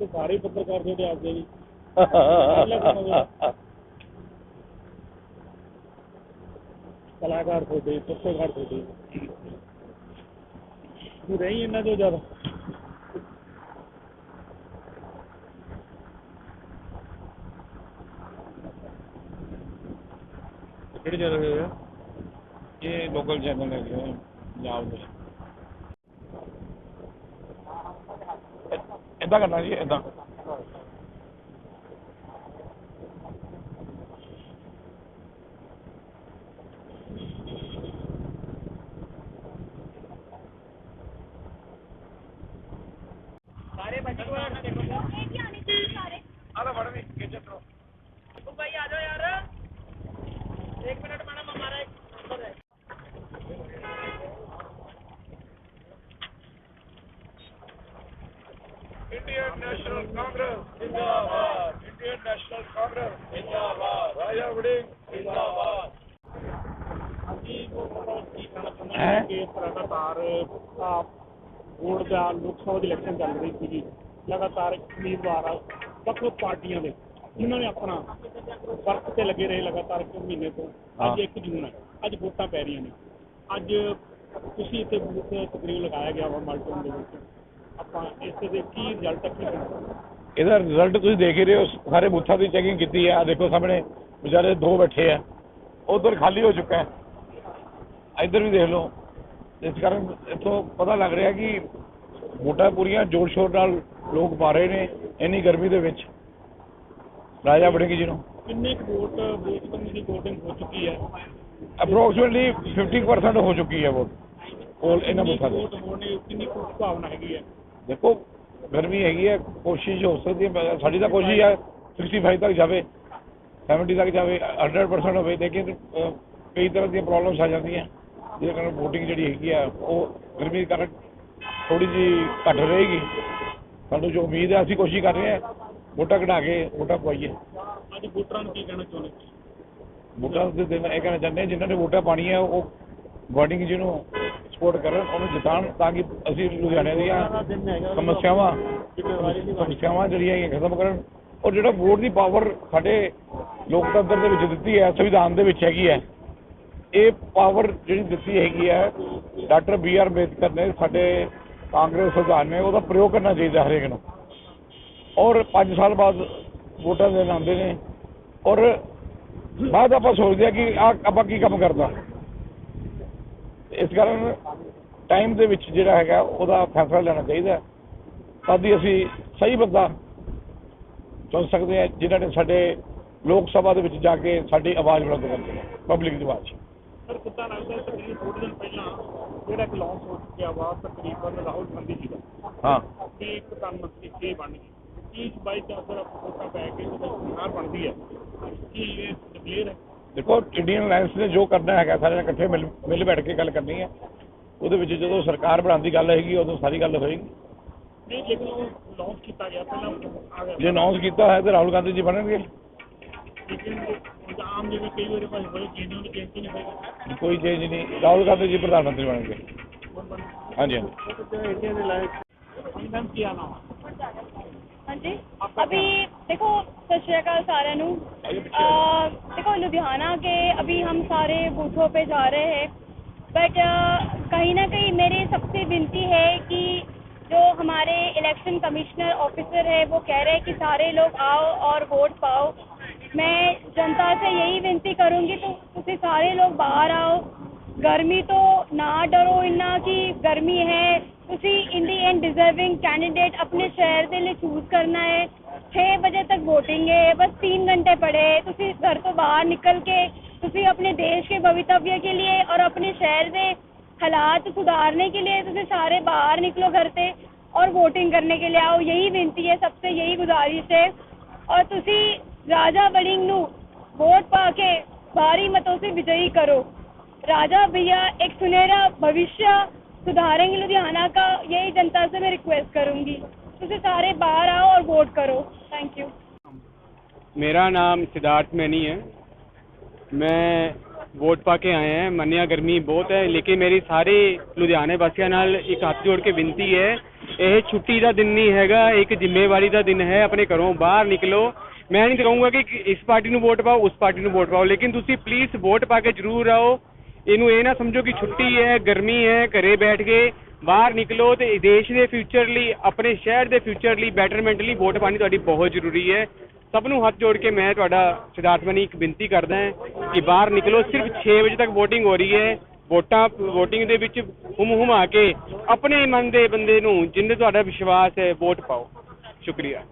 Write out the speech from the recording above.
ਤੇ ਸਾਰੇ ਪੱਤਰਕਾਰ ਤੁਹਾਡੇ ਆਪਦੇ ਜੀ ਕਲਾਕਾਰ ਤੁਹਾਡੇ ਪੱਤਰਕਾਰ ਤੁਹਾਡੇ। ਤੂੰ ਰਹੀ ਇਹਨਾਂ ਤੋਂ ਜ਼ਿਆਦਾ। ਕਿਹੜੇ ਰਹੇ ਆ? ਇਹ ਲੋਕਲ ਚੈਨਲ ਆ ਪੰਜਾਬ ਦੇ। ਇਦਾਂ ਕਰਨਾ ਜੀ ਇਦਾਂ ਸਾਰੇ ਬੱਚੇ ਕੋਲ ਦੇਖੋ ਇਹ ਕੀ ਆਣੇ ਚਾਹੀਦੇ ਸਾਰੇ? ਆਲਾ ਫੜ ਵੀ ਕਿੱਥੇ ਕਰੋ ਉਹ ਭਾਈ ਆ ਜਾਓ ਯਾਰ ਇੱਕ ਮਿੰਟ ਮੈਡਮ ਹਮਾਰਾ ਇੱਕ ਨੰਬਰ ਹੈ ਇੰਡੀਅਨ ਨੈਸ਼ਨਲ ਕਾਂਗਰਸ ਜਿੰਦਾਬਾਦ ਇੰਡੀਅਨ ਨੈਸ਼ਨਲ ਕਾਂਗਰਸ ਜਿੰਦਾਬਾਦ ਰਾਜਾ ਵੜਿੰਗ ਜਿੰਦਾਬਾਦ ਅਸੀਂ ਉਹ ਕੀ ਕਹਿਣਾ ਚਾਹੁੰਦੇ ਹੈਂ? ਹਾਂ ਕਿ ਲਗਾਤਾਰ ਵੋਟ ਦਾ ਲੋਕ ਸਭਾ ਦੀ ਇਲੈਕਸ਼ਨ ਚੱਲ ਰਹੀ ਸੀਗੀ। ਲਗਾਤਾਰ ਉਮੀਦਵਾਰ ਆ ਵੱਖ ਵੱਖ ਪਾਰਟੀਆਂ ਦੇ ਉਹਨਾਂ ਨੇ ਆਪਣਾ ਵਰਕ ਤੇ ਲੱਗੇ ਰਹੇ ਲਗਾਤਾਰ ਇੱਕ ਮਹੀਨੇ ਤੋਂ। ਅੱਜ 1 ਜੂਨ ਹੈ। ਅੱਜ ਵੋਟਾਂ ਪੈ ਰਹੀਆਂ ਨੇ। ਅੱਜ ਤੁਸੀਂ ਇੱਥੇ ਬੂਥ ਤਕਰੀਬ ਲਗਾਇਆ ਗਿਆ ਵਾ ਮਲਟਨ ਦੇ ਵਿੱਚ। ਆਪਾਂ ਇਸ ਦੇ ਕੀ ਰਿਜ਼ਲਟ ਕੀ ਹੋਣਾ ਇਹਦਾ ਰਿਜ਼ਲਟ ਤੁਸੀਂ ਦੇਖ ਹੀ ਰਹੇ ਹੋ ਸਾਰੇ ਬੂਥਾਂ ਦੀ ਚੈਕਿੰਗ ਕੀਤੀ ਆ ਦੇਖੋ ਸਾਹਮਣੇ ਵਿਚਾਰੇ ਦੋ ਬੈਠੇ ਆ ਉਧਰ ਖਾਲੀ ਹੋ ਚੁੱਕਾ ਹੈ। ਇੱਧਰ ਵੀ ਦੇਖ ਲਓ ਇਸ ਕਾਰਨ ਇੱਥੋਂ ਪਤਾ ਲੱਗ ਰਿਹਾ ਕਿ ਵੋਟਾਂ ਪੂਰੀਆਂ ਜੋਰ ਸ਼ੋਰ ਨਾਲ ਲੋਕ ਪਾ ਰਹੇ ਨੇ ਇੰਨੀ ਗਰਮੀ ਦੇ ਵਿੱਚ। ਰਾਜਾ ਵੜਿੰਗ ਜੀ ਨੂੰ। ਕਿੰਨੇ ਵੋਟ ਬੂਥ ਕਮੇਟੀ ਦੀ VOTING ਹੋ ਚੁੱਕੀ ਹੈ? ਅਪਰੋਕਸੀਮੇਟਲੀ 50% ਹੋ ਚੁੱਕੀ ਹੈ ਵੋਟ ਕੋਲ ਇਹਨਾਂ ਬੂਥਾਂ ਦੀ। ਵੋਟ ਹੋਣ ਦੀ ਕਿੰਨੀ ਕੁ ਭਾਵਨਾ ਹੈਗੀ ਹੈ? ਦੇਖੋ ਗਰਮੀ ਹੈਗੀ ਹੈ ਕੋਸ਼ਿਸ਼ ਹੋ ਸਕਦੀ ਹੈ ਸਾਡੀ ਤਾਂ ਕੋਸ਼ਿਸ਼ ਹੈ 65 ਤੱਕ ਜਾਵੇ 70 ਤੱਕ ਜਾਵੇ 100% ਹੋਵੇ ਲੇਕਿਨ ਕਈ ਤਰ੍ਹਾਂ ਦੀਆਂ ਪ੍ਰੋਬਲਮਸ ਆ ਜਾਂਦੀਆਂ ਜਿਹਦੇ ਕਾਰਨ VOTING ਜਿਹੜੀ ਹੈਗੀ ਆ ਉਹ ਗਰਮੀ ਕਾਰਨ ਥੋੜੀ ਜੀ ਘੱਟ ਰਹੇਗੀ। ਸਾਨੂੰ ਜੋ ਉਮੀਦ ਹੈ ਅਸੀਂ ਕੋਸ਼ਿਸ਼ ਕਰ ਰਹੇ ਹਾਂ ਵੋਟਾਂ ਕਢਾ ਕੇ ਵੋਟਾਂ ਪਵਾਈਏ। ਅੱਜ ਵੋਟਰਾਂ ਨੂੰ ਕੀ ਕਹਿਣਾ ਚਾਹੁੰਦੇ ਵੋਟਾਂ ਦੇ ਦਿਨ ਇਹ ਕਹਿਣਾ ਚਾਹੁੰਦੇ ਹਾਂ ਜਿਨ੍ਹਾਂ ਨੇ ਵੋਟਾਂ ਪਾਣੀਆਂ ਉਹ VOTING ਜਿਹਨੂੰ ਸਪੋਰਟ ਕਰਨ ਉਹਨੂੰ ਜਿਤਾਉਣ ਤਾਂ ਕਿ ਅਸੀਂ ਲੁਧਿਆਣੇ ਦੀਆਂ ਸਮੱਸਿਆਵਾਂ ਸਮੱਸਿਆਵਾਂ ਜਿਹੜੀਆਂ ਹੈਗੀਆਂ ਖਤਮ ਕਰਨ। ਔਰ ਜਿਹੜਾ ਵੋਟ ਦੀ ਪਾਵਰ ਸਾਡੇ ਲੋਕਤੰਤਰ ਦੇ ਵਿੱਚ ਦਿੱਤੀ ਹੈ, ਸੰਵਿਧਾਨ ਦੇ ਵਿੱਚ ਹੈਗੀ ਹੈ, ਇਹ ਪਾਵਰ ਜਿਹੜੀ ਦਿੱਤੀ ਹੈਗੀ ਹੈ, ਡਾਕਟਰ ਬੀ ਆਰ ਅੰਬੇਦਕਰ ਨੇ, ਸਾਡੇ ਕਾਂਗਰਸ ਸੰਵਿਧਾਨ ਨੇ, ਉਹਦਾ ਪ੍ਰਯੋਗ ਕਰਨਾ ਚਾਹੀਦਾ ਹਰੇਕ ਨੂੰ। ਔਰ 5 ਸਾਲ ਬਾਅਦ ਵੋਟਾਂ ਦੇਣ ਆਉਂਦੇ ਨੇ। ਔਰ ਬਾਅਦ ਆਪਾਂ ਸੋਚਦੇ ਆ ਕਿ ਆ ਆਪਾਂ ਕੀ ਕੰਮ ਕਰਦਾ ਇਸ ਕਾਰਨ ਟਾਈਮ ਦੇ ਵਿੱਚ ਜਿਹੜਾ ਹੈਗਾ ਉਹਦਾ ਫੈਸਲਾ ਲੈਣਾ ਚਾਹੀਦਾ। ਤਦ ਹੀ ਅਸੀਂ ਸਹੀ ਬੰਦਾ ਚੁਣ ਸਕਦੇ ਹਾਂ ਜਿਨ੍ਹਾਂ ਨੇ ਸਾਡੇ ਲੋਕ ਸਭਾ ਦੇ ਵਿੱਚ ਜਾ ਕੇ ਸਾਡੀ ਆਵਾਜ਼ ਬੁਲੰਦ ਕਰਨੀ ਹੈ ਪਬਲਿਕ ਦੀ ਆਵਾਜ਼। ਸਰ ਕਿੱਦਾਂ ਲੱਗਦਾ ਤਕਰੀਬਨ ਥੋੜੇ ਦਿਨ ਪਹਿਲਾਂ ਜਿਹੜਾ ਕਿ ਲਾਂਚ ਹੋ ਚੁੱਕਿਆ ਵਾ ਤਕਰੀਬਨ ਰਾਹੁਲ ਗਾਂਧੀ ਜੀ ਦਾ। ਹਾਂ। ਕਿ ਇੱਕ ਪ੍ਰਧਾਨ ਮੰਤਰੀ ਕੇ ਬਣ ਗਏ। ਕੀ ਬਾਈ ਚਾਂਸ ਅਗਰ ਵੋਟਾਂ ਪੈ ਕੇ ਜਦੋਂ ਸਰਕਾਰ ਬਣਦੀ ਹੈ? ਕੀ ਇਹ ਡਿਕਲੇਅਰ ਹੈ? ਦੇਖੋ ਇੰਡੀਅਨ ਅਲਾਈਅੰਸ ਨੇ ਜੋ ਕਰਨਾ ਹੈਗਾ ਸਾਰਿਆਂ ਇਕੱਠੇ ਮਿਲ ਮਿਲ ਬੈਠ ਕੇ ਗੱਲ ਕਰਨੀ ਹੈ। ਉਹਦੇ ਵਿੱਚ ਜਦੋਂ ਸਰਕਾਰ ਬਣਾਉਣ ਦੀ ਗੱਲ ਹੈਗੀ ਉਦੋਂ ਸਾਰੀ ਗੱਲ ਹੋਏਗੀ। ਜੇ ਅਨਾਉਂਸ ਕੀਤਾ ਹੈ ਤਾਂ ਰਾਹੁਲ ਗਾਂਧੀ ਜੀ ਬਣਨਗੇ। ਕੋਈ ਚੇਂਜ ਨਹੀਂ। ਰਾਹੁਲ ਗਾਂਧੀ ਜੀ ਪ੍ਰਧਾਨ ਮੰਤਰੀ ਬਣਨਗੇ। ਹਾਂਜੀ ਹਾਂਜੀ। ਹਾਂਜੀ अभी देखो सत श्री अकाल सारे नु अ, देखो लुधियाना के अभी हम सारे बूथों पे जा रहे हैं बट कहीं ना कहीं मेरी सबसे विनती है कि जो हमारे इलेक्शन कमिश्नर ऑफिसर है वो कह रहे हैं कि सारे लोग आओ और वोट पाओ मैं जनता से यही विनती करूंगी तो ਤੁਸੀਂ ਸਾਰੇ ਲੋਕ ਬਾਹਰ ਆਓ ਗਰਮੀ ਤੋਂ ਨਾ ਡਰੋ ਇੰਨਾ ਕਿ उसी इन दी एंड डिजर्विंग कैंडिडेट अपने शहर के लिए चूज़ करना है। छः बजे तक वोटिंग है, बस तीन घंटे पड़े तुम घर तो बाहर निकल के तुम अपने देश के भवितव्य के लिए और अपने शहर के हालात सुधारने के लिए तुम सारे बाहर निकलो घर से और वोटिंग करने के लिए आओ। यही विनती है, सबसे यही गुजारिश है। और तुम राजा बड़िंग वोट पा के भारी मतों से विजयी करो। राजा भैया, एक सुनहरा भविष्य सुधारेंगे लुधियाना का यही जनता से मैं रिक्वेस्ट करूंगी तुझे सारे बाहर आओ और वोट करो थैंक यू मेरा नाम सिद्धार्थ मैनी है मैं ਵੋਟ ਪਾ ਕੇ ਆਏ ਹਾਂ ਮੰਨਿਆ ਗਰਮੀ ਬਹੁਤ ਹੈ ਲੇਕਿਨ ਮੇਰੀ ਸਾਰੇ ਲੁਧਿਆਣੇ ਵਾਸੀਆਂ ਨਾਲ ਇੱਕ ਹੱਥ ਜੋੜ ਕੇ ਬੇਨਤੀ ਹੈ ਇਹ ਛੁੱਟੀ ਦਾ ਦਿਨ ਨਹੀਂ ਹੈਗਾ ਇੱਕ ਜ਼ਿੰਮੇਵਾਰੀ ਦਾ ਦਿਨ ਹੈ ਆਪਣੇ ਘਰੋਂ ਬਾਹਰ ਨਿਕਲੋ ਮੈਂ ਨਹੀਂ ਕਹੂੰਗਾ ਕਿ ਇਸ ਪਾਰਟੀ ਨੂੰ ਵੋਟ ਪਾਓ ਉਸ ਪਾਰਟੀ ਨੂੰ ਵੋਟ ਪਾਓ ਲੇਕਿਨ ਤੁਸੀਂ ਪਲੀਜ਼ ਵੋਟ ਪਾ ਕੇ ਜ਼ਰੂਰ ਆਓ ਇਹਨੂੰ ਇਹ ਨਾ ਸਮਝੋ ਕਿ ਛੁੱਟੀ ਹੈ, ਗਰਮੀ ਹੈ, ਘਰੇ ਬੈਠ ਕੇ ਬਾਹਰ ਨਿਕਲੋ ਤੇ ਦੇਸ਼ ਦੇ ਫਿਊਚਰ ਲਈ, ਆਪਣੇ ਸ਼ਹਿਰ ਦੇ ਫਿਊਚਰ ਲਈ ਬੈਟਰਮੈਂਟ ਲਈ ਵੋਟ ਪਾਣੀ ਤੁਹਾਡੀ ਬਹੁਤ ਜ਼ਰੂਰੀ ਹੈ। ਸਭ ਨੂੰ ਹੱਥ ਜੋੜ ਕੇ ਮੈਂ ਤੁਹਾਡਾ ਸਿਧਾਰਥ ਮਨੀ ਇੱਕ ਬੇਨਤੀ ਕਰਦਾ ਹਾਂ ਕਿ ਬਾਹਰ ਨਿਕਲੋ, ਸਿਰਫ 6 ਵਜੇ ਤੱਕ VOTING ਹੋ ਰਹੀ ਹੈ। ਵੋਟਾਂ, VOTING ਦੇ ਵਿੱਚ ਹੁਮ ਹੁਮਾ ਕੇ ਆਪਣੇ ਮਨ ਦੇ ਬੰਦੇ ਨੂੰ ਜਿੰਨੇ ਤੁਹਾਡਾ ਵਿਸ਼ਵਾਸ ਹੈ, ਵੋਟ ਪਾਓ। ਸ਼ੁਕਰੀਆ।